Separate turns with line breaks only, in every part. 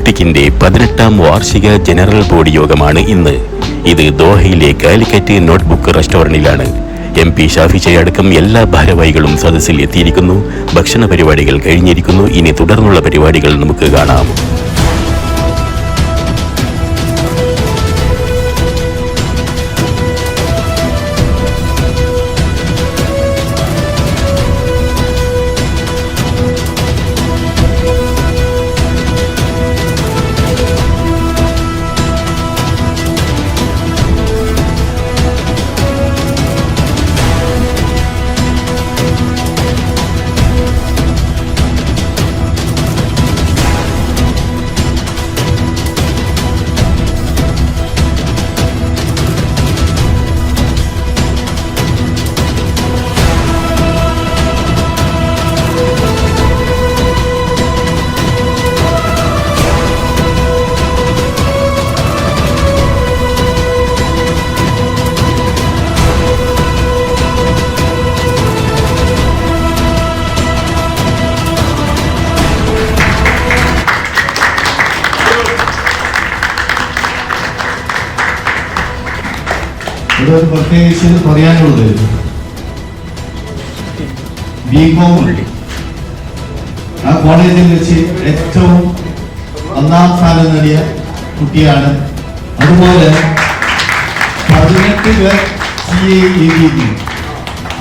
ക്യൂട്ടിക്കിന്റെ പതിനെട്ടാം വാർഷിക general body യോഗമാണ് ഇന്ന്. ഇത് ദോഹയിലെ കാലിക്കറ്റ് നോട്ട്ബുക്ക് റെസ്റ്റോറന്റിലാണ്. എം പി ഷാഫിച്ചെ എല്ലാ ഭാരവാഹികളും സദസ്സിൽ എത്തിയിരിക്കുന്നു. ഭക്ഷണ പരിപാടികൾ കഴിഞ്ഞിരിക്കുന്നു. ഇനി തുടർന്നുള്ള പരിപാടികൾ നമുക്ക് കാണാം.
ഒരു പ്രത്യേകിച്ച് പറയാനുള്ളത്. ബികോം ആ കോളേജിൽ വെച്ച് ഏറ്റവും ഒന്നാം സ്ഥാനം നേടിയ കുട്ടിയാണ്. അതുപോലെ പതിനെട്ട് പേർ സി എ എഴുതിയിരുന്നു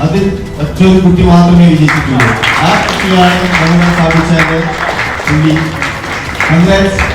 അതിൽ ഒറ്റ കുട്ടി മാത്രമേ വിജയിച്ചിട്ടുള്ളൂ. ആ കുട്ടിയാണ് നമ്മുടെ സ്ഥാപിച്ചതിന്റെ പുള്ളി. കൺഗ്രാറ്റ്സ്